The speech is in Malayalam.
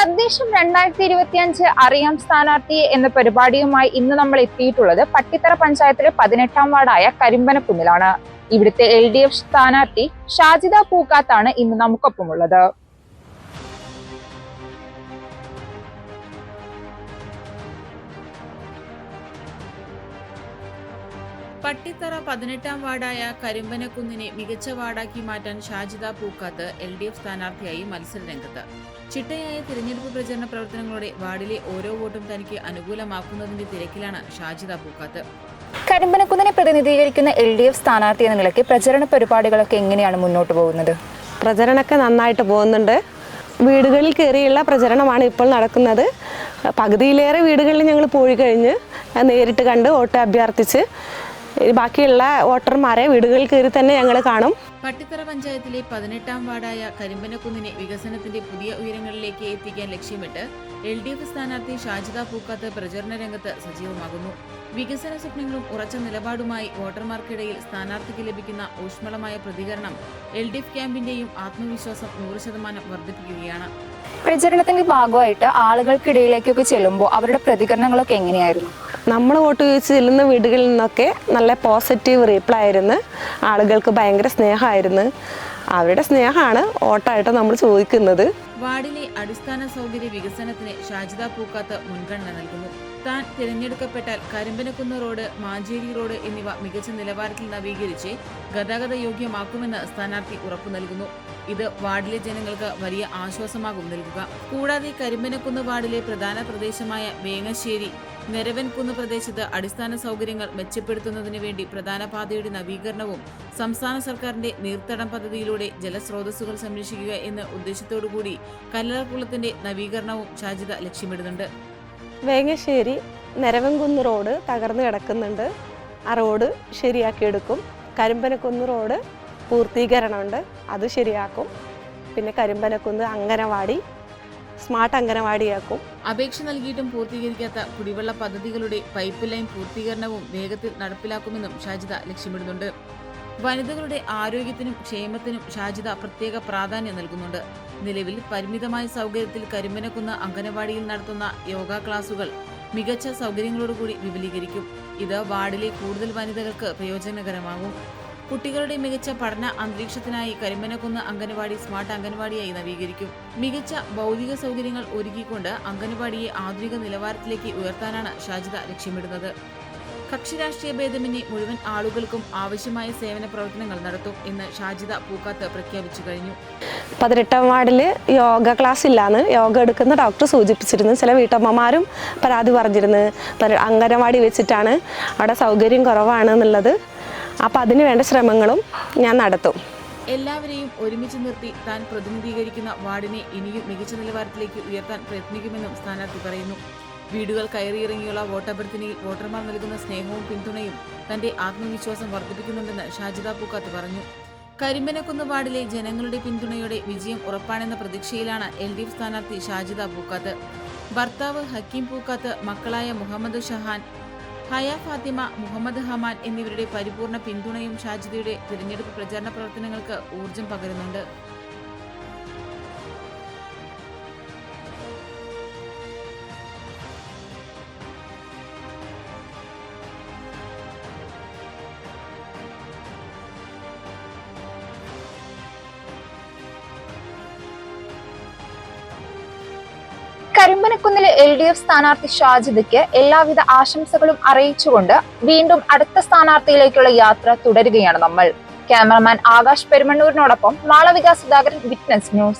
തദ്ദേശം രണ്ടായിരത്തി ഇരുപത്തിയഞ്ച് അറിയാം സ്ഥാനാർത്ഥി എന്ന പരിപാടിയുമായി ഇന്ന് നമ്മൾ എത്തിയിട്ടുള്ളത് പട്ടിത്തറ പഞ്ചായത്തിലെ പതിനെട്ടാം വാർഡായ കരിമ്പനക്കുന്നിലാണ്. ഇവിടുത്തെ എൽ ഡി എഫ് സ്ഥാനാർത്ഥി ഷാജിദ പൂക്കാത്താണ് ഇന്ന് നമുക്കൊപ്പമുള്ളത്. പട്ടിത്തറ പതിനെട്ടാം വാർഡായ കരിമ്പനക്കുന്നിനെ മികച്ച വാർഡാക്കി മാറ്റാൻ Shajida Pookkath L D F സ്ഥാനാർത്ഥിയായി മത്സര രംഗത്ത്. ചിട്ടയായ തിരഞ്ഞെടുപ്പ് പ്രചരണ പ്രവർത്തനങ്ങളോടെ വാർഡിലെ ഓരോ വോട്ടും തനിക്ക് അനുകൂലമാക്കുന്നതിന്റെ തിരക്കിലാണ് ഷാജിദ പൂക്കാത്ത്. കരിമ്പനക്കുന്നിനെ പ്രതിനിധീകരിക്കുന്ന എൽ ഡി എഫ് സ്ഥാനാർത്ഥി എന്ന നിലയ്ക്ക് പ്രചരണ പരിപാടികളൊക്കെ എങ്ങനെയാണ് മുന്നോട്ട് പോകുന്നത്? പ്രചരണമൊക്കെ നന്നായിട്ട് പോകുന്നുണ്ട്. വീടുകളിൽ കയറിയുള്ള പ്രചരണമാണ് ഇപ്പോൾ നടക്കുന്നത്. പകുതിയിലേറെ വീടുകളിൽ ഞങ്ങൾ പോയി കഴിഞ്ഞ് നേരിട്ട് കണ്ട് വോട്ട് അഭ്യർത്ഥിച്ച് ബാക്കിയുള്ള വോട്ടർമാരെ വീടുകളിൽ കയറി തന്നെ ഞങ്ങൾ കാണും. പട്ടിത്തറ പഞ്ചായത്തിലെ പതിനെട്ടാം വാർഡായ കരിമ്പനക്കുന്നിനെ വികസനത്തിന്റെ പുതിയ ഉയരങ്ങളിലേക്ക് എത്തിക്കാൻ ലക്ഷ്യമിട്ട് എൽ ഡി എഫ് സ്ഥാനാർത്ഥി ഷാജിദ പൂക്കാത്ത് പ്രചരണ രംഗത്ത് സജീവമാകുന്നു. വികസന സ്വപ്നങ്ങളും ഉറച്ച നിലപാടുമായി വോട്ടർമാർക്കിടയിൽ സ്ഥാനാർത്ഥിക്ക് ലഭിക്കുന്ന ഊഷ്മളമായ പ്രതികരണം എൽ ഡി എഫ് ക്യാമ്പിന്റെയും ആത്മവിശ്വാസം നൂറ് ശതമാനം വർദ്ധിപ്പിക്കുകയാണ്. പ്രചരണത്തിന്റെ ഭാഗമായിട്ട് ആളുകൾക്കിടയിലേക്കൊക്കെ ചെല്ലുമ്പോൾ അവരുടെ പ്രതികരണങ്ങളൊക്കെ എങ്ങനെയായിരുന്നു? നമ്മൾ വോട്ട് ചോദിച്ച് ചെല്ലുന്ന വീടുകളിൽ നിന്നൊക്കെ നല്ല പോസിറ്റീവ് റീപ്ലൈ ആയിരുന്നു. ആളുകൾക്ക് ഭയങ്കര സ്നേഹമായിരുന്നു. അവരുടെ സ്നേഹമാണ് വോട്ടായിട്ട് നമ്മൾ ചോദിക്കുന്നത്. വാർഡിലെ അടിസ്ഥാന സൗകര്യ വികസനത്തിന് ഷാജിദ പൂക്കാത്ത് മുൻഗണന നൽകുന്നു. താൻ തിരഞ്ഞെടുക്കപ്പെട്ടാൽ കരിമ്പനക്കുന്ന് റോഡ് മാഞ്ചേരി റോഡ് എന്നിവ മികച്ച നിലവാരത്തിൽ നവീകരിച്ച് ഗതാഗത യോഗ്യമാക്കുമെന്ന് സ്ഥാനാർത്ഥി ഉറപ്പു നൽകുന്നു. ഇത് വാർഡിലെ ജനങ്ങൾക്ക് വലിയ ആശ്വാസമാകും നൽകുക. കൂടാതെ കരിമ്പനക്കുന്ന് വാർഡിലെ പ്രധാന പ്രദേശമായ വേങ്ങശ്ശേരി നെരവൻകുന്ന് പ്രദേശത്ത് അടിസ്ഥാന സൗകര്യങ്ങൾ മെച്ചപ്പെടുത്തുന്നതിന് വേണ്ടി പ്രധാന പാതയുടെ നവീകരണവും സംസ്ഥാന സർക്കാരിന്റെ നീർത്തടം പദ്ധതിയിലൂടെ ജലസ്രോതസ്സുകൾ സംരക്ഷിക്കുക എന്ന ഉദ്ദേശത്തോടുകൂടി കല്ലറക്കുളത്തിന്റെ നവീകരണവും ഷാജിദ ലക്ഷ്യമിടുന്നുണ്ട്. വേങ്ങശ്ശേരി നരവൻകുന്ന് റോഡ് തകർന്നു കിടക്കുന്നുണ്ട്. ആ റോഡ് ശരിയാക്കിയെടുക്കും. കരിമ്പനക്കുന്ന് റോഡ് പൂർത്തീകരണമുണ്ട്. അത് ശരിയാക്കും. പിന്നെ കരിമ്പനക്കുന്ന് അങ്കനവാടി സ്മാർട്ട് അങ്കനവാടിയാക്കും അപേക്ഷ നൽകിയിട്ടും പൂർത്തീകരിക്കാത്ത കുടിവെള്ള പദ്ധതികളുടെ പൈപ്പ് ലൈൻ പൂർത്തീകരണവും വേഗത്തിൽ നടപ്പിലാക്കുമെന്നും ഷാജിദ ലക്ഷ്യമിടുന്നുണ്ട്. വനിതകളുടെ ആരോഗ്യത്തിനും ക്ഷേമത്തിനും ഷാജിദ പ്രത്യേക പ്രാധാന്യം നൽകുന്നുണ്ട്. നിലവിൽ പരിമിതമായ സൗകര്യത്തിൽ കരിമ്പനക്കുന്ന് അംഗനവാടിയിൽ നടത്തുന്ന യോഗ ക്ലാസുകൾ മികച്ച സൗകര്യങ്ങളോടുകൂടി വിപുലീകരിക്കും. ഇത് വാർഡിലെ കൂടുതൽ വനിതകൾക്ക് പ്രയോജനകരമാകും. കുട്ടികളുടെ മികച്ച പഠന അന്തരീക്ഷത്തിനായി കരിമ്പനക്കുന്ന് അംഗനവാടി സ്മാർട്ട് അംഗനവാടിയായി നവീകരിക്കും. മികച്ച ഭൗതിക സൗകര്യങ്ങൾ ഒരുക്കിക്കൊണ്ട് അംഗനവാടിയെ ആധുനിക നിലവാരത്തിലേക്ക് ഉയർത്താനാണ് ഷാജിദ ലക്ഷ്യമിടുന്നത്. കക്ഷി രാഷ്ട്രീയ ഭേദമന്യേ മുഴുവൻ ആളുകൾക്കും ആവശ്യമായ സേവന പ്രവർത്തനങ്ങൾ നടത്തും എന്ന് ഷാജിദ പൂക്കാത്ത് പ്രഖ്യാപിച്ചു കഴിഞ്ഞു. പതിനെട്ടാം വാർഡിൽ യോഗ ക്ലാസ് ഇല്ലാന്ന് യോഗ എടുക്കുന്ന ഡോക്ടർ സൂചിപ്പിച്ചിരുന്നു. ചില വീട്ടമ്മമാരും പരാതി പറഞ്ഞിരുന്നു. അംഗനവാടി വെച്ചിട്ടാണ് അവിടെ സൗകര്യം കുറവാണ് എന്നുള്ളത്. അപ്പോൾ അതിന് വേണ്ട ശ്രമങ്ങളും ഞാൻ നടത്തും. എല്ലാവരെയും ഒരുമിച്ച് നിർത്തി താൻ പ്രതിനിധീകരിക്കുന്ന വാർഡിനെ ഇനിയും മികച്ച നിലവാരത്തിലേക്ക് ഉയർത്താൻ പ്രയത്നിക്കുമെന്നും സ്ഥാനാർത്ഥി പറയുന്നു. വീടുകൾ കയറിയിറങ്ങിയുള്ള വോട്ടഭ്യർത്ഥനയിൽ വോട്ടർമാർ നൽകുന്ന സ്നേഹവും പിന്തുണയും തന്റെ ആത്മവിശ്വാസം വർദ്ധിപ്പിക്കുന്നുണ്ടെന്ന് ഷാജിദ പൂക്കാത്ത് പറഞ്ഞു. കരിമ്പനക്കുന്ന് വാർഡിലെ ജനങ്ങളുടെ പിന്തുണയോടെ വിജയം ഉറപ്പാണെന്ന പ്രതീക്ഷയിലാണ് എൽ ഡി എഫ് സ്ഥാനാർത്ഥി ഷാജിദ പൂക്കാത്ത്. ഭർത്താവ് ഹക്കീം പൂക്കാത്ത് മക്കളായ മുഹമ്മദ് ഷഹാൻ ഹയ ഫാത്തിമ മുഹമ്മദ് ഹമാൻ എന്നിവരുടെ പരിപൂർണ പിന്തുണയും ഷാജിദയുടെ തിരഞ്ഞെടുപ്പ് പ്രചാരണ പ്രവർത്തനങ്ങൾക്ക് ഊർജം പകരുന്നുണ്ട്. കരിമ്പനക്കുന്നിലെ എൽ ഡി എഫ് സ്ഥാനാർത്ഥി ഷാജിദയ്ക്ക് എല്ലാവിധ ആശംസകളും അറിയിച്ചുകൊണ്ട് വീണ്ടും അടുത്ത സ്ഥാനാർത്ഥിയിലേക്കുള്ള യാത്ര തുടരുകയാണ് നമ്മൾ. ക്യാമറമാൻ ആകാശ് പെരുമണ്ണൂരിനോടൊപ്പം മാളവിക സുധാകരൻ വിറ്റ്നസ് ന്യൂസ്.